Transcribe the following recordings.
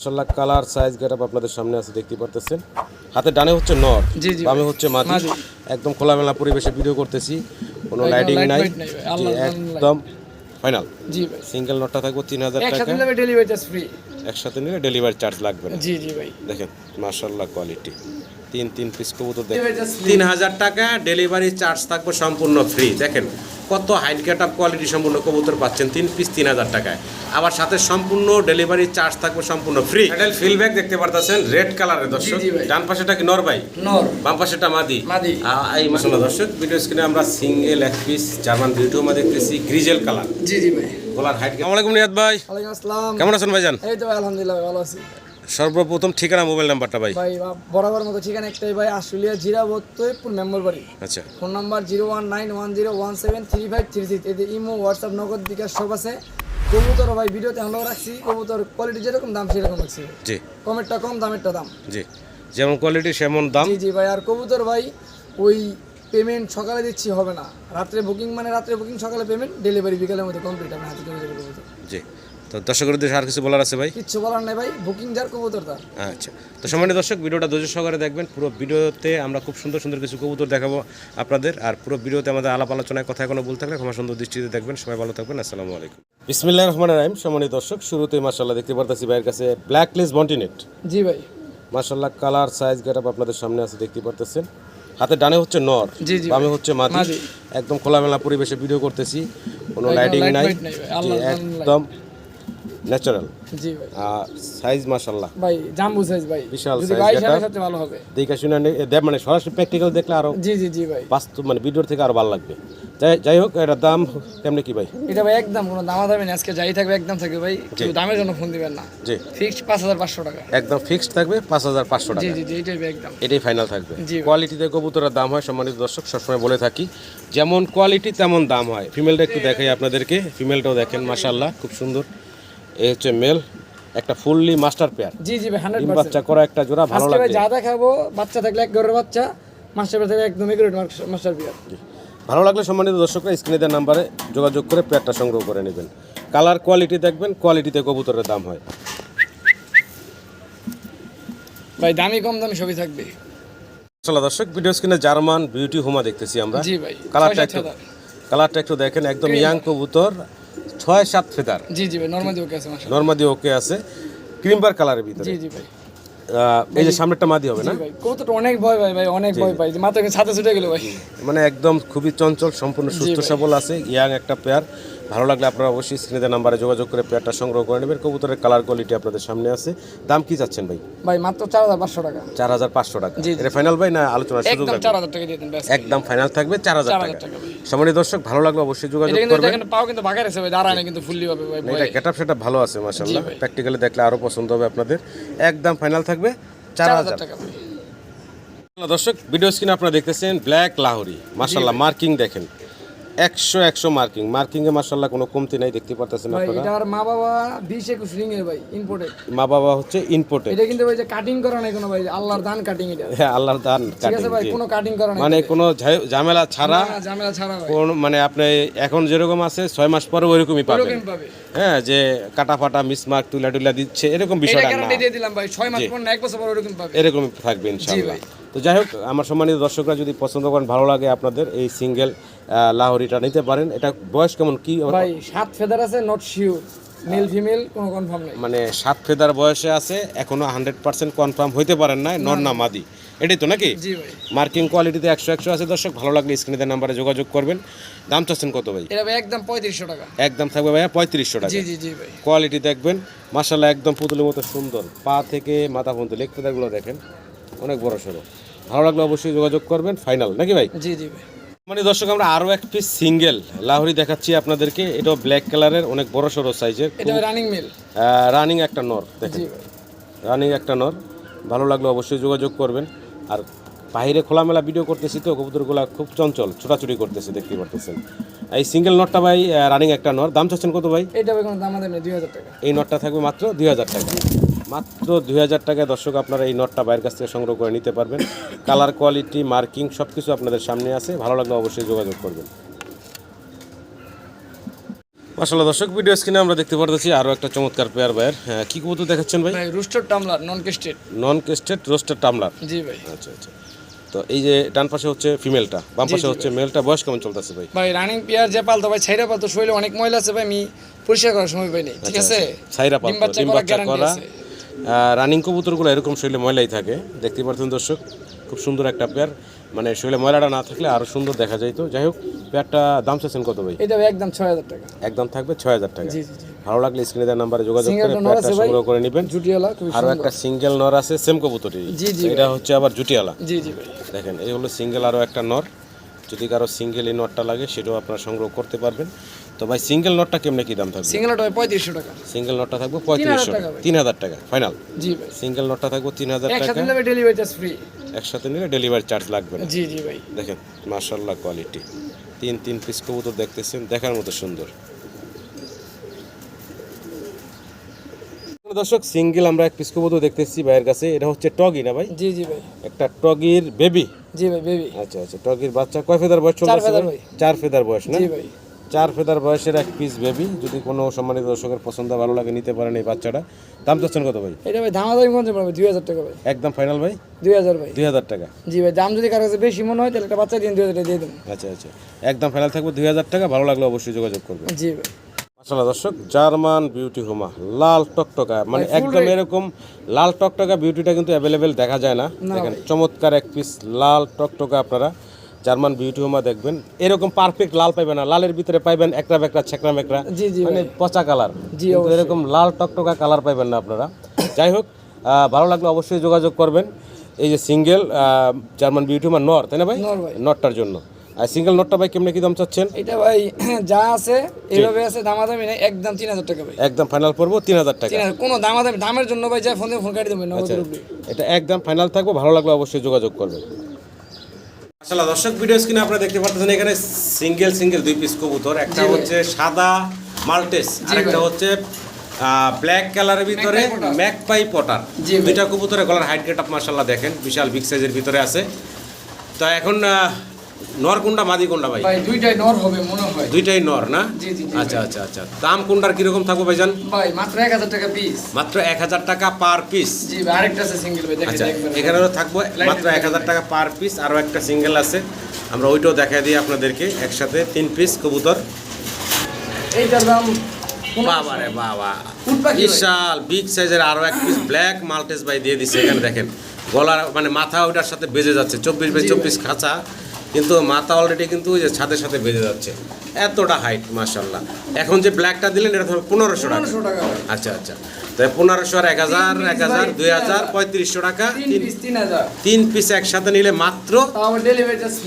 মাশাল্লাহ colour size getup আপনাদের সামনে আছে দেখতে পারতেছেন। হাতে ডানে হচ্ছে নর জি, জি। বামে হচ্ছে মাদি। একদম খোলামেলা পরিবেশে ভিডিও করতেছি কোনো লাইটিং নাই। একদম ফাইনাল জি ভাই। সিঙ্গেল নটটা থাকবে তিন হাজার টাকা। একসাথে নেবে ডেলিভারি চার্জ ফ্রি একসাথে নিলে ডেলিভারি চার্জ লাগবে না। জি জি ভাই। দেখেন মাশাল্লাহ কোয়ালিটি তিন তিন পিস কবুতর দেখেন। তিন হাজার টাকা ডেলিভারি চার্জ থাকবে সম্পূর্ণ ফ্রি দেখেন কত হাইট গেট আপ কোয়ালিটি সম্পূর্ণ কবুতর পাচ্ছেন? তিন পিস তিন হাজার টাকায়। আবার সাথে সম্পূর্ণ ডেলিভারি চার্জ থাকবে সম্পূর্ণ ফ্রি প্যাডেল ফিল ব্যাগ দেখতে পারতেছেন? রেড কালারের দর্শক। ডান পাশেটা কি নর ভাই? নর। বাম পাশেটা মাদি। মাদি। এই দর্শক। ভিডিও স্ক্রিনে আমরা সিঙ্গেল এক পিস জার্মান ভিডিও মধ্যে দেখতেছি গ্রিজেল কালার জি জি ভাই। গলার হাইট আসসালামু আলাইকুম নিয়াদ ভাই। ওয়ালাইকুম আসসালাম। কেমন আছেন ভাইজান? এই তো ভাই আলহামদুলিল্লাহ ভালো আছি। সর্বপ্রথম ঠিকানা মোবাইল নাম্বারটা ভাই? ভাই বরাবর মতো ঠিকানা একটাই ভাই আশুলিয়া জিরা বত্তরপুর মেম্বার বাড়ি। আচ্ছা। Phone number zero one nine one zero one seven three five three six. এতে ইমো হোয়াটসঅ্যাপ নগদ বিকাশ সব আছে। কবুতর ভাই ভিডিওতে আমরা রাখছি। কবুতর কোয়ালিটি যেরকম দাম সেরকম রাখছি জি। কমেরটা কম দামেরটা দাম। জি। যেমন কোয়ালিটি সেমন দাম। জি জি ভাই আর কবুতর ভাই ওই পেমেন্ট সকালে দিচ্ছি হবে না। রাত্রে বুকিং মানে রাত্রে বুকিং সকালে পেমেন্ট ডেলিভারি বিকালের মধ্যে কমপ্লিট আমি হাতে চলে যাবে কবুতর। জি। তো দর্শকের উদ্দেশ্যে আর কিছু বলার আছে ভাই? কিচ্ছু বলার নাই ভাই বুকিং যার কবুতর তার। আচ্ছা। তো সম্মানিত দর্শক ভিডিওটা ধৈর্য সহকারে দেখবেন। পুরো ভিডিওতে আমরা খুব সুন্দর সুন্দর কিছু কবুতর দেখাবো আপনাদের। আর পুরো ভিডিওতে আমাদের আলাপ আলোচনায় কথা কোনো বলতে থাকলে ক্ষমা সুন্দর দৃষ্টিতে দেখবেন। সবাই ভালো থাকবেন। আসসালামু আলাইকুম। বিসমিল্লাহ রহমান রাহিম। সম্মানিত দর্শক শুরুতেই মাসাল্লাহ দেখতে পারতেছি ভাইয়ের কাছে ব্ল্যাক লিস বন্টিনেট জি ভাই। মাসাল্লাহ কালার সাইজ গেটআপ আপনাদের সামনে আছে দেখতে পারতেছেন। হাতে ডানে হচ্ছে নর বামে হচ্ছে মাদি। একদম খোলামেলা পরিবেশে ভিডিও করতেছি। কোনো লাইটিং নাই। একদম ন্যাচারাল। জি ভাই। সাইজ মাসাল্লাহ ভাই জাম্বু সাইজ ভাই। বিশাল size ভাই সাথে ভালো হবে। দেখে শুনে মানে সরাসরি প্র্যাকটিক্যাল দেখলে আরও জি জি জি ভাই। বাস্তব মানে ভিডিওর থেকে আরও ভালো লাগবে। যাই হোক এটার দাম কেমনি কি ভাই? এটা ভাই একদম কোনো দামা দামি না আজকে যাই থাকবে একদম থাকবে ভাই। দামের জন্য ফোন দিবেন না। জি। ফিক্সড পাঁচ হাজার পাঁচশো টাকা। একদম ফিক্সড থাকবে পাঁচ হাজার পাঁচশো জি টাকা। জি জি এটাই একদম। এটাই ফাইনাল থাকবে। কোয়ালিটিতে কবুতরের দাম হয় সম্মানিত দর্শক সবসময় বলে থাকি যেমন কোয়ালিটি তেমন দাম হয়। ফিমেলটা একটু দেখাই আপনাদেরকে ফিমেলটাও দেখেন মাশাল্লাহ খুব সুন্দর। এই হচ্ছে মেল একটা ফুললি মাস্টার পেয়ার জি জি ভাই হান্ড্রেড ডিম পার্সেন্ট বাচ্চা করা একটা জোড়া ভালো ভাই যা দেখাবো বাচ্চা থাকলে এক ঘরের বাচ্চা মাস্টার পেয়ে থাকলে একদম এগুলো মাস্টার পিয়ার ভালো লাগলে সম্মানিত দর্শকরা স্ক্রিনে দেওয়ার নাম্বারে যোগাযোগ করে পেয়ারটা সংগ্রহ করে নেবেন। কালার কোয়ালিটি দেখবেন কোয়ালিটিতে কবুতরের দাম হয়। ভাই দামি কম দামি সবই থাকবে। চলো দর্শক ভিডিও স্ক্রিনে জার্মান বিউটি হুমা দেখতেছি আমরা। জি ভাই কালারটা একটু কালারটা একটু দেখেন একদম ইয়াং কবুতর। ছয় সাত ফেদার জি জি ভাই নর্মালি ওকে আছে নর্মাদি ওকে আছে। ক্রিমবার কালারের ভিতরে। জি জি ভাই। এই যে সামনেরটা মাদি হবে না? কবুতরটা অনেক ভয় ভাই ভাই অনেক ভয় পাই মাথা ছাতে ছুটে গেল ভাই। মানে একদম খুবই চঞ্চল সম্পূর্ণ সুস্থ সবল আছে ইয়াং একটা পেয়ার ভালো লাগলে আপনারা অবশ্যই স্ক্রিনে নাম্বারে যোগাযোগ করে পেয়ারটা সংগ্রহ করে নেবেন। কবুতরের কালার কোয়ালিটি আপনাদের সামনে আছে। দাম কি চাচ্ছেন ভাই? ভাই মাত্র চার হাজার পাঁচশো টাকা। চার হাজার পাঁচশো টাকা। এটা ফাইনাল ভাই না আলোচনা সুযোগ চার হাজার টাকা দিয়ে দেন একদম ফাইনাল থাকবে চার হাজার চার টাকা। সম্মানিত দর্শক ভালো লাগলে অবশ্যই যোগাযোগ করবেন। পাও কিন্তু বাগার আছে ভাই দাঁড়ায় না কিন্তু ফুললি হবে ভাই এটা গেট আপ সেটা ভালো আছে ভাই। প্র্যাকটিক্যালি দেখলে আরও পছন্দ হবে আপনাদের। একদম ফাইনাল থাকবে চার হাজার। টাকা দর্শক ভিডিও স্ক্রিনে আপনারা দেখতেছেন ব্ল্যাক লাহোরি। মাসাল্লাহ মার্কিং দেখেন। একশো একশো মার্কিং। মার্কিং এ মাসাল্লাহ কোনো কমতি নাই দেখতে পারতেছেন আপনারা। এটার মা বাবা বিশ একুশ রিং এর ভাই ইম্পোর্টেড মা বাবা হচ্ছে ইনপোর্টে এটা কিন্তু ভাই যে কাটিং করা নাই কোনো ভাই আল্লাহর দান কাটিং এটা। হ্যাঁ আল্লাহর দান ঠিক আছে ভাই কোনো কাটিং করা নাই। মানে কোনো ঝামেলা ছাড়া ঝামেলা ছাড়া কোন মানে আপনি এখন যেরকম আছে ছয় মাস পরে ওইরকমই পাবেন। পাবে। হ্যাঁ যে কাটা ফাটা মিসমার্ক তুলা টুলা দিচ্ছে এরকম এটা বিষয়টা না। দিয়ে দিলাম ভাই ছয় মাস পর না এক বছর পর ওরকম পাবে। এরকমই থাকবে ইনশাআল্লাহ। তো যাই হোক আমার সম্মানিত দর্শকরা যদি পছন্দ করেন ভালো লাগে আপনাদের এই সিঙ্গেল লাহোরিটা নিতে পারেন। এটা বয়স কেমন? কি ভাই সাত ফেদার আছে নট শিওর মেল ফিমেল কোনো কনফার্ম নাই। মানে সাত ফেদার বয়সে আছে এখনও হান্ড্রেড পার্সেন্ট কনফার্ম হইতে পারেন না। নর না মাদি। এটাই তো নাকি? মার্কিং কোয়ালিটিতে একশো একশো আছে দর্শক ভালো লাগলে স্ক্রিনে নাম্বারে যোগাযোগ করবেন। দাম চাচ্ছেন কত ভাই? এটা ভাই একদম পঁয়ত্রিশশো টাকা। একদম থাকবে ভাইয়া পঁয়ত্রিশশো টাকা। জি জি জি ভাই। কোয়ালিটি দেখবেন মাসাল্লাহ একদম পুতুলের মতো সুন্দর। পা থেকে মাথা পর্যন্ত লেগ ফেদারগুলো দেখেন। অনেক বড় সড়ো ভালো লাগলে অবশ্যই যোগাযোগ করবেন ফাইনাল নাকি ভাই? জি জি ভাই। মানে দর্শক আমরা আরও এক পিস সিঙ্গেল লাহরি দেখাচ্ছি আপনাদেরকে। এটাও ব্ল্যাক কালারের অনেক বড় সড়ো সাইজের এটা রানিং মেল রানিং একটা নর দেখেন। রানিং একটা নর। ভালো লাগলে অবশ্যই যোগাযোগ করবেন। আর বাইরে খোলামেলা ভিডিও করতেছি তো কবুতরগুলা খুব চঞ্চল ছোটাছুটি করতেছে দেখতে পারতেছেন। এই সিঙ্গেল নটটা ভাই রানিং একটা নর। দাম চাচ্ছেন কত ভাই? এটা ভাই কোনো দাম আমাদের দুই হাজার টাকা। এই নটটা থাকবে মাত্র দুই হাজার টাকা। মাত্র দুই হাজার টাকায় দর্শক আপনারা এই নটটা বাইরের কাছ থেকে সংগ্রহ করে নিতে পারবেন। কালার কোয়ালিটি মার্কিং সব কিছু আপনাদের সামনে আছে। ভালো লাগলে অবশ্যই যোগাযোগ করবেন। মাসাল্লাহ দর্শক ভিডিও স্ক্রিনে আমরা দেখতে পারতেছি আরও একটা চমৎকার পেয়ার ভাইয়ের। হ্যাঁ, কি কবুতর দেখাচ্ছেন ভাই? রুস্টার টামলার নন কেস্টেড নন কেস্টেড রোস্টার টামলার জি ভাই। আচ্ছা আচ্ছা। তো এই যে ডান পাশে হচ্ছে ফিমেলটা বাম পাশে হচ্ছে মেলটা বয়স কেমন চলতেছে ভাই? ভাই রানিং পেয়ার যে পালতো ভাই ছাইরা পালতো শরীরে অনেক ময়লা আছে ভাই আমি পরিষ্কার করার সময় পাইনি ঠিক আছে? সাইরা ডিম পাল বাচ্চা ডিম বাচ্চা করা। আছে। রানিং কবুতরগুলো এরকম শরীরে ময়লাই থাকে। দেখতে পাচ্ছেন দর্শক খুব সুন্দর একটা পেয়ার মানে শরীরে ময়লাটা না থাকলে আরও সুন্দর দেখা যাইতো যাই হোক পেয়ারটা দাম চাচ্ছেন কত ভাই? এটা একদম ছয় হাজার টাকা। একদম থাকবে ছয় হাজার টাকা। ভালো লাগলে স্ক্রিনে দেওয়ার নাম্বারে যোগাযোগ করে পেয়ারটা সংগ্রহ করে নেবেন। আরও একটা সিঙ্গেল নর আছে সেম কবুতরই। জি, জি এটা হচ্ছে আবার জুটিয়ালা জি জি দেখেন এই হলো সিঙ্গেল আরও একটা নর। যদি কারও সিঙ্গেল এই নটটা লাগে সেটাও আপনারা সংগ্রহ করতে পারবেন। তো ভাই সিঙ্গেল নটটা কেমনে কি দাম থাকবে? সিঙ্গেলটা ভাই পঁয়ত্রিশশো টাকা। সিঙ্গেল নটটা থাকবে পঁয়ত্রিশশো টাকা তিন হাজার টাকা ফাইনাল জি ভাই। সিঙ্গেল নটটা থাকবে তিন হাজার টাকা। একসাথে নিলে ডেলিভারি চার্জ ফ্রি একসাথে নিলে ডেলিভারি চার্জ লাগবে না। জি জি ভাই। দেখেন মার্শাল্লাহ কোয়ালিটি তিন তিন পিস কবুতর দেখতেছেন দেখার মতো সুন্দর। দর্শক সিঙ্গেল আমরা এক পিস কবুতর দেখতেছি ভাইয়ের কাছে এটা হচ্ছে টগি না ভাই? জি জি ভাই। একটা টগির বেবি জি ভাই বেবি আচ্ছা আচ্ছা টগির বাচ্চা কয় ফেদার বয়স? ভাই। চার ফেদার বয়স না? জি ভাই। চার ফেদার বয়সের এক পিস বেবি যদি কোনো সম্মানিত দর্শকের পছন্দ ভালো লাগে নিতে পারেন এই বাচ্চাটা। দাম চাচ্ছেন কত ভাই? এটা ভাই দামাদামি করতে পারবে দুই হাজার টাকা ভাই। একদম ফাইনাল ভাই? দুই হাজার ভাই। দুই হাজার টাকা। জি ভাই দাম যদি কারও কাছে বেশি মনে হয় তাহলে একটা বাচ্চা দিন দুই হাজার টাকা দিয়ে দেবো আচ্ছা আচ্ছা। একদম ফাইনাল থাকবে দুই হাজার টাকা ভালো লাগলে অবশ্যই যোগাযোগ করবেন। জি ভাই। আসলে দর্শক জার্মান বিউটি হোমা লাল টকটকা মানে একদম এরকম লাল টকটকা বিউটিটা কিন্তু অ্যাভেলেবেল দেখা যায় না। দেখেন চমৎকার এক পিস লাল টকটকা আপনারা জার্মান বিউটি হোমা দেখবেন। এরকম পারফেক্ট লাল পাইবেন না। লালের ভিতরে পাইবেন একটা বেকরা ছেকরা মেকরা মানে পচা কালার। এরকম লাল টকটকা কালার পাইবেন না আপনারা। যাই হোক ভালো লাগলে অবশ্যই যোগাযোগ করবেন। এই যে সিঙ্গেল জার্মান বিউটি হোমা নর তাই না ভাই? নর ভাই। নটটার জন্য। আর সিঙ্গেল নটটা ভাই কেমনে কি দাম চাচ্ছেন? এটা ভাই যা আছে এইভাবে আছে দামাদামি নেই একদম তিন হাজার টাকা ভাই। একদম ফাইনাল পড়ব তিন হাজার টাকা। কোনো দামাদামি দামের জন্য ভাই যা ফোন দিয়ে ফোন কাটি দেবেন আচ্ছা। এটা একদম ফাইনাল থাকবে ভালো লাগলে অবশ্যই যোগাযোগ করবেন। আসলে দর্শক ভিডিও কিনা আপনারা দেখতে পাচ্ছেন এখানে সিঙ্গেল সিঙ্গেল দুই পিস কবুতর। একটা হচ্ছে সাদা মাল্টেস আরেকটা। হচ্ছে ব্ল্যাক কালারের ভিতরে ম্যাকপাই পটার। দুইটা কবুতরের গলার হাইট গেট আপ মার্শাল্লাহ দেখেন। বিশাল বিগ সাইজের ভিতরে আছে। তো এখন নর কোনটা মাদি কোনটা ভাই? ভাই দুইটাই নর হবে মনে হয়। দুইটাই নর না? জি, জি, আচ্ছা আচ্ছা আচ্ছা। দাম কোনটার কীরকম থাকবে ভাইজান? ভাই মাত্র এক হাজার টাকা পিস মাত্র এক হাজার টাকা পার পিস জি ভাই আরেকটা আছে সিঙ্গেল ভাই দেখে আচ্ছা দেখবেন। এখানেও থাকব মাত্র এক হাজার টাকা পার পিস আরও একটা সিঙ্গেল আছে। আমরা ওইটাও দেখাই দিই আপনাদেরকে একসাথে তিন পিস কবুতর। এইটার দাম বাবা রে বাবা। ভাই। বিশাল বিগ সাইজের আরও এক পিস ব্ল্যাক মাল্টেস বাই দিয়ে দিচ্ছে এখানে দেখেন। গলার মানে মাথা ওটার সাথে বেজে যাচ্ছে চব্বিশ বাই চব্বিশ খাঁচা। কিন্তু মাথা অলরেডি কিন্তু ওই যে ছাদের সাথে বেঁধে যাচ্ছে। এতটা হাইট মার্শাল্লাহ এখন যে ব্ল্যাকটা দিলেন এটা হবে পনেরোশো টাকা। টাকা। আচ্ছা আচ্ছা। তাই পনেরোশো আর এক হাজার এক হাজার দুই হাজার পঁয়ত্রিশশো টাকা। তিন পিস তিন পিস একসাথে নিলে মাত্র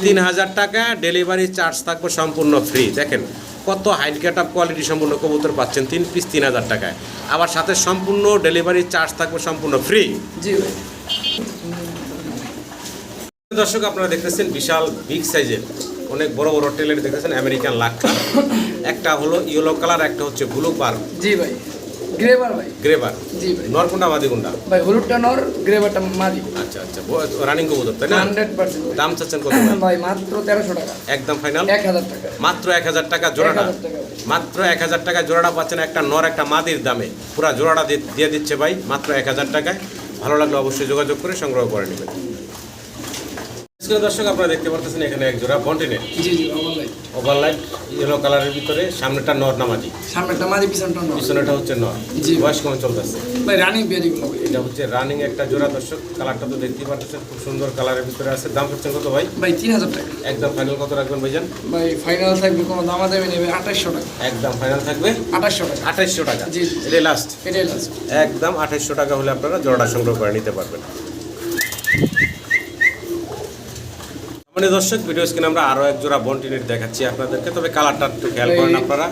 তিন হাজার টাকা। ডেলিভারি চার্জ থাকবে সম্পূর্ণ ফ্রি দেখেন কত হাইট গেট আপ কোয়ালিটি সম্পূর্ণ কবুতর পাচ্ছেন। তিন পিস তিন হাজার টাকায়। আবার সাথে সম্পূর্ণ ডেলিভারি চার্জ থাকবে সম্পূর্ণ ফ্রি জি ভাই। দর্শক আপনারা দেখতেছেন বিশাল বিগ সাইজের অনেক বড় বড় টেলের দেখতেছেন আমেরিকান লাখ একটা হলো ইয়েলো কালার একটা হচ্ছে ব্লু পার জি ভাই। গ্রেভার ভাই। গ্রেবার জি ভাই। নরকুন্ডা মাদিকুন্ডা ভাই হলুদটা নর গ্রেভারটা মাদি। আচ্ছা আচ্ছা। রানিং কবুতর তাই না? হান্ড্রেড পার্সেন্ট দাম চাচ্ছেন কত ভাই? ভাই মাত্র তেরোশো টাকা। একদম ফাইনাল এক হাজার টাকা। মাত্র টাকা জোড়াটা? 1000 টাকা। জোড়াটা পাচ্ছেন একটা নর একটা মাদির দামে। পুরো জোড়াটা দিয়ে- দিচ্ছে ভাই মাত্র এক হাজার টাকায়। ভালো লাগলে অবশ্যই যোগাযোগ করে সংগ্রহ করে নেবেন। দর্শক আপনারা দেখতে পাচ্ছেন এখানে এক জোড়া বন্টিনের জি জি ওভারলাইট ইয়েলো কালারের ভিতরে সামনেটা নর নামাজি সামনেটা মাদি পিছনটা নর। পিছনেটা হচ্ছে নর। জি। বয়স কেমন চলতেছে? ভাই রানিং এটা হচ্ছে রানিং একটা জোড়া দর্শক। কালারটা তো দেখতেই পাচ্ছেন খুব সুন্দর কালারের ভিতরে আছে। দাম হচ্ছে কত ভাই? ভাই তিন হাজার টাকা। একদম ফাইনাল কত রাখবেন ভাইজান? ভাই ফাইনাল থাকবে কোনো দামা দেবে নেবে আঠাশশো টাকা। একদম ফাইনাল থাকবে? আঠাশশো টাকা। আঠাইশশো টাকা। জি। এটাই লাস্ট এটাই লাস্ট একদম আঠাইশশো টাকা হলে আপনারা জোড়াটা সংগ্রহ করে নিতে পারবেন। মানে দর্শক ভিডিও স্ক্রিনে আমরা আরও এক জোড়া বন্টিনেট দেখাচ্ছি আপনাদেরকে। তবে কালারটা একটু খেয়াল করেন আপনারা।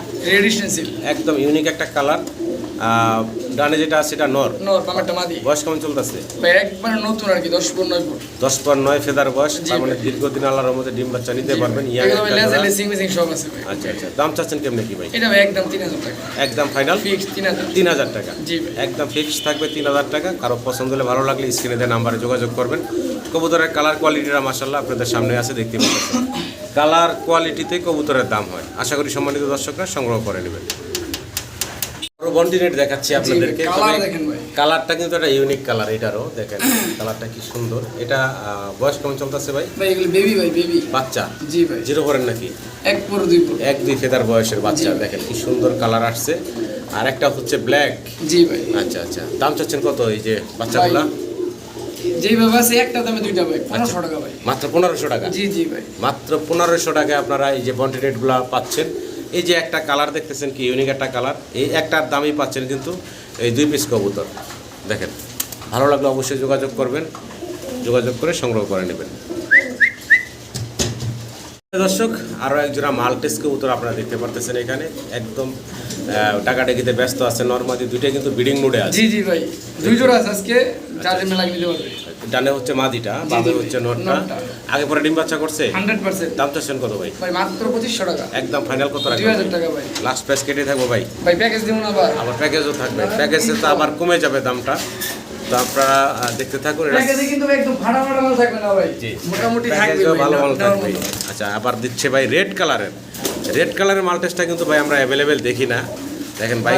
একদম ইউনিক একটা কালার ডানে যেটা আছে সেটা নর। নর বামেরটা মাদি। বয়স কেমন চলতেছে? একবার নতুন আর কি দশ ফুট নয় ফুট। দশ পর নয় ফেদার বয়স। তার মানে। দীর্ঘদিন আল্লাহর মধ্যে ডিম বাচ্চা নিতে পারবেন। ইয়াং। লেসিং মেসিং সব আছে ভাই। আচ্ছা আচ্ছা। দাম চাচ্ছেন কেমনে কি ভাই? এটা একদম তিন হাজার টাকা। একদম ফাইনাল ফিক্স তিন হাজার। তিন হাজার টাকা। জি ভাই। একদম ফিক্স থাকবে তিন হাজার টাকা। কারও পছন্দ হলে ভালো লাগলে স্ক্রিনে দেওয়া নাম্বারে যোগাযোগ করবেন। কবুতরের কালার কোয়ালিটিটা মাসাল্লাহ আপনাদের সামনে আছে দেখতে পাচ্ছেন। কালার কোয়ালিটিতে কবুতরের দাম হয়। আশা করি সম্মানিত দর্শকরা সংগ্রহ করে নেবেন। বন্টিনেট দেখাচ্ছি আপনাদেরকে। কালার কালারটা কিন্তু একটা ইউনিক কালার এটারও দেখেন। কালারটা কি সুন্দর। এটা আহ, বয়স কেমন চলতেছে ভাই? ভাই এগুলো বেবি ভাই বেবি বাচ্চা? জি ভাই। জিরো করেন নাকি? এক পুরো দুই পুরো। এক দুই ফেদার বয়সের বাচ্চা। দেখেন কি সুন্দর কালার আসছে। আর একটা হচ্ছে ব্ল্যাক জি ভাই। আচ্ছা আচ্ছা। দাম চাচ্ছেন কত এই যে বাচ্চাগুলা? আছে একটা দামে দুইটা পনেরোশো টাকা ভাই মাত্র পনেরোশো টাকা? জি জি ভাই। মাত্র পনেরোশো টাকায় আপনারা এই যে পাচ্ছেন। এই যে একটা কালার দেখতেছেন কি ইউনিক একটা কালার এই একটার দামই পাচ্ছেন কিন্তু এই দুই পিস কবুতর। দেখেন ভালো লাগলে অবশ্যই যোগাযোগ করবেন যোগাযোগ করে সংগ্রহ করে নেবেন। দর্শক আরও একজোড়া মাল্টেস কবুতর আপনারা দেখতে পারতেছেন এখানে। একদম টাকা টাকাটাকিতে ব্যস্ত আছে। নর্মালি দুইটাই কিন্তু বিডিং মোডে আছে। জি জি ভাই। দুই জোড়া আছে আজকে। যার জন্য লাগিয়ে দিতে পারবে। ডানে হচ্ছে মাদিটা বামে হচ্ছে নটটা। আগে পরে ডিম বাচ্চা করছে? Hundred percent. দাম চাচ্ছেন কত ভাই? ভাই মাত্র পঁচিশশো টাকা। একদম ফাইনাল কত রাখবেন? হাজার টাকা ভাই। লাস্ট প্রাইস কেটে থাকব ভাই। ভাই প্যাকেজ দিব না আবার। আবার প্যাকেজও থাকবে। প্যাকেজে তো আবার কমে যাবে দামটা। তো আপনারা দেখতে থাকুন। মোটামুটি ভালো ভালো থাকবে। আচ্ছা আবার দিচ্ছে ভাই রেড কালারের রেড কালারের মালটেসটা কিন্তু ভাই আমরা অ্যাভেলেবেল দেখি না। দেখেন ভাই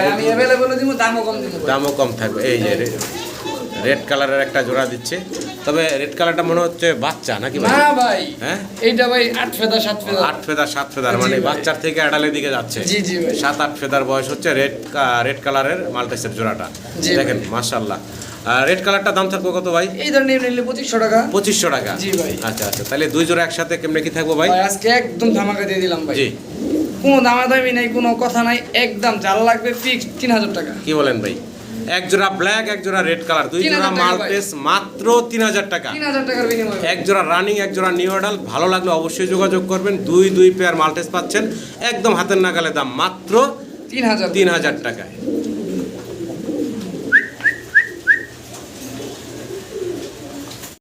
দামও কম থাকবে। এই যে রেড কালারের একটা জোড়া দিচ্ছে। তবে রেড কালারটা মনে হচ্ছে বাচ্চা নাকি ভাই? হ্যাঁ? এইটা ভাই আট সাত ফেদার। সাত ফেদার মানে বাচ্চার থেকে আড়ালের দিকে যাচ্ছে। জি জি সাত আট ফেদার বয়স হচ্ছে রেড রেড কালারের মাল্টেসের জোড়াটা। দেখেন মাশাল্লাহ রেড কালারটা দাম থাকবে কত ভাই? এই ধরনের নিলে পঁচিশশো টাকা। পঁচিশশো টাকা। জি ভাই। আচ্ছা আচ্ছা তাহলে দুই জোড়া একসাথে কেমনে কি থাকব ভাই? আজকে একদম ধামাকা দিয়ে দিলাম ভাই। জি। কোনো দামাদামি নাই কোনো কথা নাই একদম যারা লাগবে ফিক্সড তিন হাজার টাকা। কি বলেন ভাই? এক জোড়া ব্ল্যাক এক জোড়া রেড কালার দুই জোড়া টাকা মাল্টেস মাত্র তিন হাজার টাকা। এক জোড়া রানিং এক জোড়া নিউ অর্ডাল ভালো লাগলে অবশ্যই যোগাযোগ করবেন। দুই দুই পেয়ার মাল্টেস পাচ্ছেন। একদম হাতের নাগালে দাম মাত্র তিন হাজার। তিন হাজার টাকায়।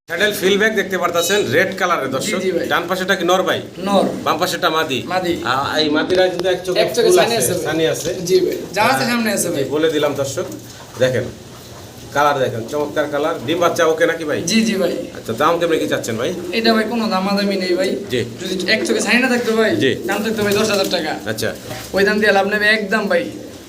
স্যাডেল ফিল ব্যাগ দেখতে পারতেছেন রেড কালারের দর্শক। ডান পাশেটা কি নর ভাই? নর। বাম পাশেটা মাদি। মাদি। এই মাদিরা কিন্তু এক চোখে এক চোখে সানি আছে সানি আছে। জি ভাই। যা আছে সামনে আছে ভাই। বলে দিলাম দর্শক। দেখেন কালার দেখেন চমৎকার কালার। ডিম বাচ্চা ওকে নাকি ভাই? জি জি ভাই। আচ্ছা দাম কেমন কি চাচ্ছেন ভাই? এটা ভাই কোনো দামাদামি নেই ভাই। জি। যদি এক চোখে সাইন না থাকতো ভাই জি। দাম থাকতো ভাই দশ হাজার টাকা। আচ্ছা। ওই দাম দিয়ে লাভ নেবে একদম ভাই।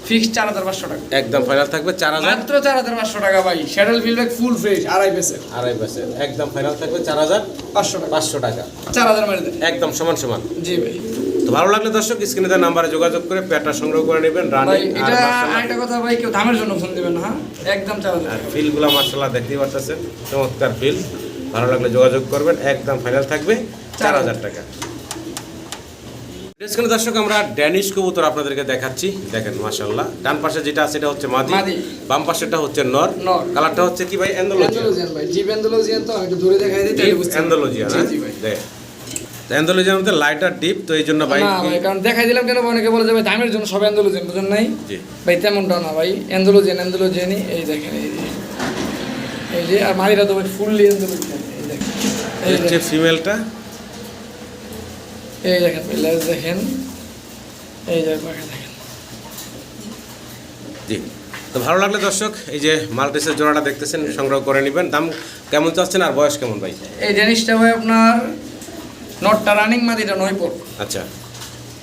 ফিক্সড চার হাজার পাঁচশো টাকা। একদম ফাইনাল থাকবে চার হাজার। মাত্র চার হাজার পাঁচশো টাকা ভাই। শ্যাডেল ফিলব্যাক ফুল ফ্রেশ আড়াই পেসের আড়াই পার্সেন্ট একদম ফাইনাল থাকবে চার হাজার পাঁচশো টাকা। পাঁচশো টাকা। চার হাজার মেরে দেন। একদম সমান সমান। জি ভাই। তো ভালো লাগলে দর্শক স্ক্রিনে দেওয়া নাম্বারে যোগাযোগ করে পেয়ারটা সংগ্রহ করে নেবেন ভাই এটা আরেকটা কথা ভাই কেউ দামের জন্য ফোন দেবেন না হ্যাঁ? একদম চার হাজার ফিলগুলো মার্শাল্লাহ দেখতেই পারতেছেন। চমৎকার ফিল ভালো লাগলে যোগাযোগ করবেন। একদম ফাইনাল থাকবে চার হাজার টাকা। স্ক্রিনে দর্শক আমরা ড্যানিশ কবুতর আপনাদেরকে দেখাচ্ছি। দেখেন মাশাল্লাহ ডান পাশে যেটা আছে এটা হচ্ছে মাদি। বাম পাশেটা হচ্ছে নর। কালারটা হচ্ছে কি ভাই? অ্যান্ডোলজি অ্যান্ডালুজিয়ান ভাই। জিপ অ্যান্ডালুজিয়ান তো একটু দূরে দেখাই দিই তাহলে বুঝতে অ্যান্ডোলজিয়া জি জি ভাই। অ্যান্ডোলজিয়ার মধ্যে লাইটার ডিপ তো এই জন্য ভাই কারণ দেখাই দিলাম কেন অনেকে বলে যে ভাই দামের জন্য সব অ্যান্ডালুজিয়ান বুঝুন নাই? জি। ভাই তেমনটা না ভাই। অ্যান্ডালুজিয়ান অ্যান্ডালুজিয়ানই। এই দেখেন এই যে। এই যে আর মারিরা তো ভাই ফুললি অ্যান্ডালুজিয়ান। এই দেখেন। এই হচ্ছে ফিমেলটা এই দেখেন লেজ দেখেন। এই যে পাখা দেখেন। জি। তো ভালো লাগলে দর্শক এই যে মাল্টিসের জোড়াটা দেখতেছেন সংগ্রহ করে নেবেন। দাম কেমন চাচ্ছেন আর বয়স কেমন ভাই? এই জিনিসটা ভাই আপনার নটটা রানিং মাদিটা নয় পর। আচ্ছা।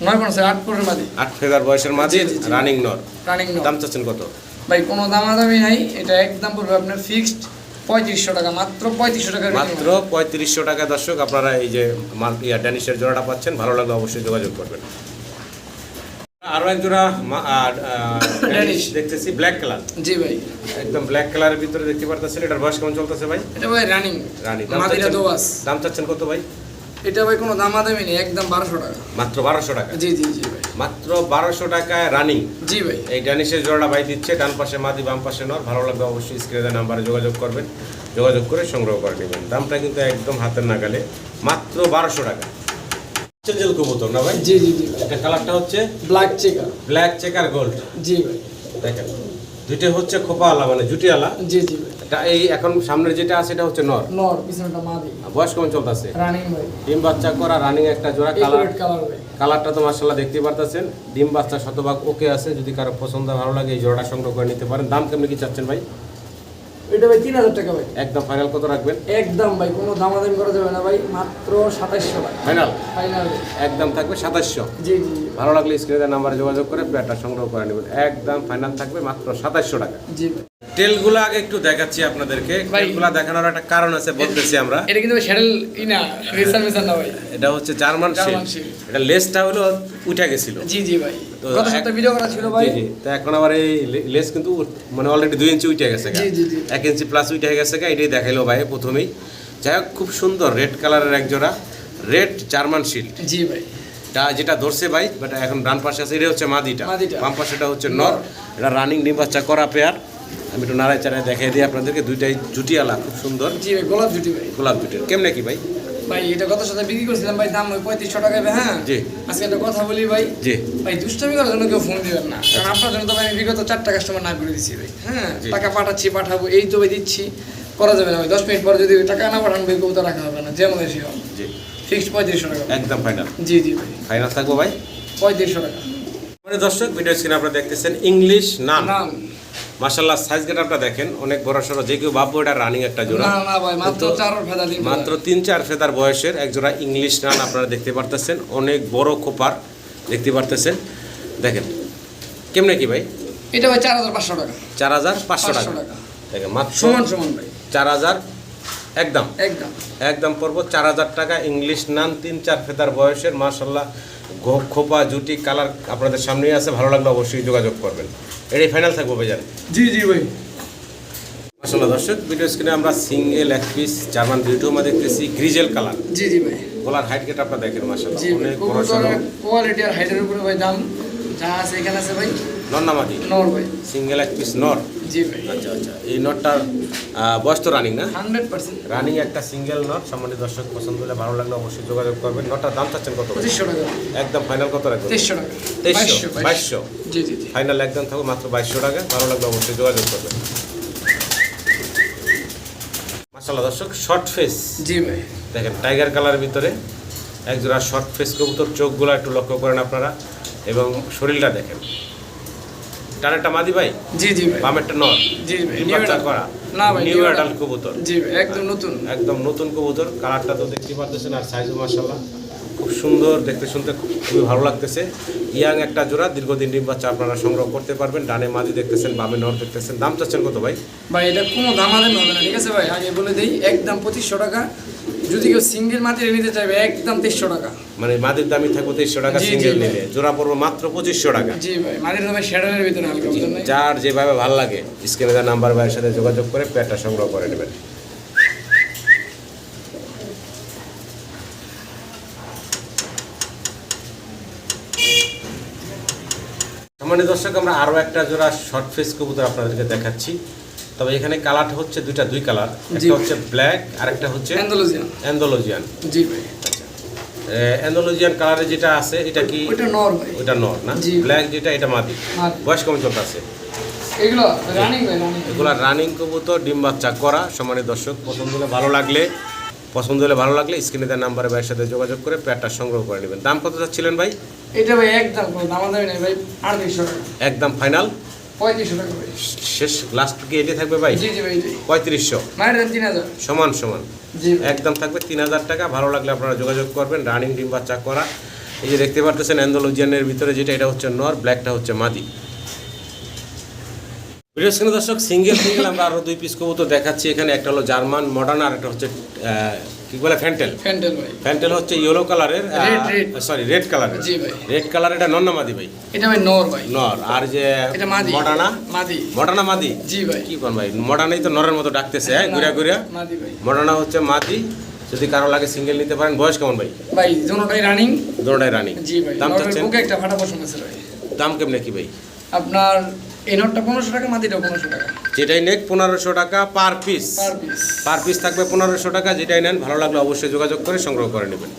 নয় স্যার আট পরের মাদি। আট ফেদার বয়সের জি। রানিং নর। রানিং নট দাম চাচ্ছেন কত? ভাই কোনো দামাদামি নাই এটা একদম পড়বে আপনার ফিক্সড পঁয়ত্রিশশো টাকা মাত্র পঁয়ত্রিশশো টাকার মাত্র পঁয়ত্রিশশো টাকা দর্শক আপনারা এই যে মাল ইয়া ড্যানিশের জোড়াটা পাচ্ছেন ভালো লাগলে অবশ্যই যোগাযোগ করবেন। আরও এক জোড়া ড্যানিশ। দেখতেছি ব্ল্যাক কালার জি ভাই। একদম ব্ল্যাক কালারের ভিতরে দেখতে পারতেছেন এটার বয়স কেমন চলতেছে ভাই? এটা ভাই রানিং রানি দাম চাচ্ছেন- দাম কত ভাই? এটা ভাই কোনো দামাদামি নেই একদম বারোশো টাকা। মাত্র বারোশো টাকা। জি জি জি ভাই। মাত্র বারোশো টাকায় রানিং জি ভাই। এই ড্যানিশের জোড়াটা ভাই দিচ্ছে ডান পাশে মাদি বাম পাশে নর। ভালো লাগবে অবশ্যই স্ক্রিনের নাম্বারে যোগাযোগ করবেন। যোগাযোগ করে সংগ্রহ করে নেবেন। দামটা কিন্তু একদম হাতের নাগালে। মাত্র বারোশো টাকা। চেঞ্জেল কবুতর না ভাই? জি জি জি। এটা কালারটা হচ্ছে black checker black checker gold জি ভাই। দেখেন। দুইটা হচ্ছে খোপাওয়ালা মানে জুটিওয়ালা। জি জি ভাই। এই এখন সামনের যেটা আছে এটা হচ্ছে নর। নর পিছনটা মাদি। বয়স কেমন চলতেছে? রানিং ভাই ডিম বাচ্চা করা রানিং একটা জোড়া কালার কালারটা তো মার্শাল্লাহ দেখতে পারতেছেন। ডিম বাচ্চা শতভাগ ওকে আছে যদি কারও পছন্দ ভালো লাগে এই জোড়াটা সংগ্রহ করে নিতে পারেন। দাম কেমনি কি চাচ্ছেন ভাই? এটা ভাই তিন হাজার টাকা ভাই। একদম ফাইনাল কত রাখবেন? একদম ভাই কোনো দামাদামি করা যাবে না ভাই মাত্র ফাইনাল ফাইনাল একদম থাকবে সাতাশশো। জি জি। ভালো লাগলে স্ক্রিনে নাম্বারে যোগাযোগ করে প্যাডটা সংগ্রহ করে নেবেন। একদম ফাইনাল থাকবে মাত্র সাতাশশো টাকা। জি তেলগুলো আগে একটু দেখাচ্ছি আপনাদেরকে। তেলগুলো দেখানোর একটা কারণ আছে বলতেছি আমরা। এটা কিন্তু শ্যাডেল ই না রেসার না ভাই। এটা হচ্ছে জার্মান শেল। এটা লেসটা হলো উঠে গেছিল। জি জি ভাই। গত সপ্তাহে ভিডিও করা ছিল ভাই। জি তো এখন আবার এই লেস কিন্তু মানে অলরেডি দুই ইঞ্চি উঠে গেছে জি, জি, জি। এক ইঞ্চি প্লাস উঠে গেছে গা, এটাই দেখাইলো ভাই প্রথমেই। যাই হোক খুব সুন্দর রেড কালারের এক জোড়া। রেড জার্মান শিল্ড জি ভাই। যেটা ধরছে ভাই বাট এখন ডান পাশে আছে এটা হচ্ছে মাদিটা। মাদিটা। বাম পাশেটা হচ্ছে নর। এটা রানিং ডিম বাচ্চা করা পেয়ার আমি একটু নাড়াই চাড়াই দেখাই দিই আপনাদেরকে। দুইটাই জুটিয়ালা খুব সুন্দর। জি ভাই গোলাপ জুটি ভাই। গোলাপ জুটির কেমনে কি ভাই? ভাই এটা গত সপ্তাহে বিক্রি করছিলাম ভাই দাম ওই পঁয়ত্রিশশো টাকায় হ্যাঁ? জি। আজকে একটা কথা বলি ভাই। জি। ভাই দুষ্টামি করার জন্য কেউ ফোন দিবেন না। কারণ আপনার জন্য তো ভাই আমি বিগত চারটা কাস্টমার না করে দিচ্ছি ভাই হ্যাঁ? টাকা পাঠাচ্ছি পাঠাবো এই তো ভাই দিচ্ছি। করা যাবে না ভাই দশ মিনিট পরে যদি টাকা না পাঠান ভাই কবুতর রাখা হবে না যেমন এসে জি। ফিক্সড পঁয়ত্রিশশো টাকা। একদম ফাইনাল জি জি ভাই। ফাইনাল থাকব ভাই? পঁয়ত্রিশশো টাকা। মানে দর্শক ভিডিও স্ক্রিনে আপনারা দেখতেছেন ইংলিশ নাম। মাশাল্লাহ সাইজ গেটআপটা দেখেন অনেক বড় সড়ো যে কেউ ভাববো এটা রানিং একটা জোড়া। না না ভাই মাত্র চার ফেদা দিন মাত্র তিন চার ফেদার বয়সের এক জোড়া ইংলিশ নান আপনারা দেখতে পারতেছেন অনেক বড় খোপার দেখতে পারতেছেন। দেখেন কেমনে কি ভাই? এটা ভাই চার হাজার পাঁচশো টাকা। চার হাজার পাঁচশো টাকা। দেখেন মাত্র সমান সমান ভাই। চার হাজার একদম। একদম। একদম পড়ব চার হাজার টাকা ইংলিশ নান তিন চার ফেদার বয়সের মার্শাল্লাহ খোপা জুটি কালার আপনাদের সামনেই আছে ভালো লাগলে অবশ্যই যোগাযোগ করবেন। এটাই ফাইনাল থাকব ভাইজান? জি জি ভাই। মাসাল্লাহ দর্শক ভিডিও স্ক্রিনে আমরা সিঙ্গেল এক পিস জার্মান বিউটিওমা দেখতেছি গ্রিজেল কালার জি জি ভাই। গলার হাইট গেট আপনার দেখেন মাসাল্লাহ অনেক বড় কবুতরের কোয়ালিটি আর হাইটের উপরে ভাই দাম যা আছে এখানে আছে ভাই নন্নামাদি নর ভাই। সিঙ্গেল এক পিস নর। জি আচ্ছা আচ্ছা। এই নটটার বয়স তো রানিং না? Hundred percent. রানিং একটা সিঙ্গেল নট সম্মানিত দর্শক পছন্দ হলে ভালো লাগলে অবশ্যই যোগাযোগ করবেন। নটটার দাম চাচ্ছেন কত? পঁচিশশো টাকা। একদম ফাইনাল কত রাখবেন? তেইশশো টাকা। তেইশশো? বাইশশো জি জি ফাইনাল একদম থাকবে মাত্র বাইশশো টাকা। ভালো লাগলে অবশ্যই যোগাযোগ করবেন। মাসাল্লাহ দর্শক শর্ট ফেস জি ভাই। দেখেন টাইগার কালারের ভিতরে একজোড়া শর্ট ফেস কবুতর চোখগুলো একটু লক্ষ্য করেন আপনারা। এবং শরীরটা দেখেন। টানেরটা মাদি ভাই? জি জি ভাই। বামেরটা নর। জি ভাই বাচ্চা করা। না ভাই নিউ অ্যাডাল্ট। কবুতর। জি একদম নতুন। একদম নতুন কবুতর। কালারটা তো দেখতে পাচ্ছেন আর সাইজও মাসাল্লাহ খুব সুন্দর দেখতে শুনতে খুব- খুবই ভালো লাগতেছে। ইয়াং একটা জোড়া দীর্ঘদিন ডিম বাচ্চা আপনারা সংগ্রহ করতে পারবেন। ডানে মাদি দেখতেছেন বামে নর দেখতেছেন। দাম চাচ্ছেন কত ভাই? ভাই এটা কোনো দাম আদান হবে না ঠিক আছে ভাই? আগে বলে দিই একদম পঁচিশশো টাকা। যদি কেউ সিঙ্গেল মাটির নিতে চাইবে একদম তেইশশো টাকা। মানে মাদির দামই থাকবে তেইশশো টাকা সিঙ্গেল নিলে। জোড়া পড়ব মাত্র পঁচিশশো টাকা। জি ভাই মাটির দামে শ্যাডারের ভিতরে যার যেভাবে ভালো লাগে স্ক্রিনে নাম্বার ভাইয়ের সাথে যোগাযোগ করে প্যাডটা সংগ্রহ করে নেবেন। সম্মানিত দর্শক আমরা আরও একটা জোড়া শর্ট ফেস কবুতর আপনাদেরকে দেখাচ্ছি। তবে এখানে কালারটা হচ্ছে দুইটা দুই কালার। একটা হচ্ছে ব্ল্যাক আর একটা হচ্ছে অ্যান্ডালুজিয়ান অ্যান্ডোলজিয়ান জি ভাই। অ্যান্ডোলজিয়ান কালারে যেটা আছে এটা কি? ওইটা নর ভাই। ওইটা নর না? ব্ল্যাক যেটা এটা মাদি। বয়স কেমন চলতে আছে এগুলো রানিং ভাই এগুলা রানিং কবুতর ডিম বাচ্চা করা সম্মানিত দর্শক। পছন্দ হলে ভালো লাগলে পছন্দ হলে ভালো লাগলে স্ক্রিনে দেওয়া নাম্বারে ভাইয়ের সাথে যোগাযোগ করে প্যাডটা সংগ্রহ করে নেবেন। দাম কত চাচ্ছিলেন ভাই? এটা ভাই একদম দাম দামি নাই ভাই টাকা। একদম ফাইনাল? পঁয়ত্রিশশো টাকা ভাই। শেষ লাস্ট কি এটি থাকবে ভাই? জি জি ভাই পঁয়ত্রিশশো। মায়ের দাম তিন হাজার। সমান সমান। জি একদম থাকবে তিন হাজার টাকা। ভালো লাগলে আপনারা যোগাযোগ করবেন। রানিং ডিম বাচ্চা করা। এই যে দেখতে পারতেছেন অ্যান্ডোলজিয়ানের ভিতরে যেটা এটা হচ্ছে নর ব্ল্যাকটা হচ্ছে মাদি। ভিডিও স্ক্রিনে দর্শক সিঙ্গেল সিঙ্গেল আমরা আরও দুই পিস কবুতর দেখাচ্ছি। এখানে একটা হলো জার্মান মডার্ন আর একটা হচ্ছে কি বলে ফ্যান্টেল। ফ্যান্ডেল ভাই। ফ্যান্টেল হচ্ছে ইয়েলো কালারের। সরি রেড কালারের জি ভাই। রেড কালার এটা নন্না মাদি ভাই। এটা ভাই নর ভাই। নর। আর যে এটা মাদি। মডার্না মাদি। মডার্না মাদি? জি ভাই। কি কোন ভাই? মডার্নাই তো নরের মতো ডাকতেছে হ্যাঁ ঘুরিয়া ঘুরিয়া মাদি ভাই। মডার্না হচ্ছে মাদি। যদি কারও লাগে সিঙ্গেল নিতে পারেন বয়স কেমন ভাই? ভাই দুটোটাই রানিং দোনোটাই রানিং জি ভাই দাম চাচ্ছেন বুকে একটা ফাটা পছন্দ আছে ভাই। দাম কেমনে কি ভাই? আপনার এই নোটটা পনেরোশো টাকা মাদিটা পনেরোশো টাকা। যেটাই নেক পনেরোশো টাকা per piece per piece per piece থাকবে পনেরোশো টাকা যেটাই নেন ভালো লাগলে অবশ্যই যোগাযোগ করে সংগ্রহ করে নেবেন।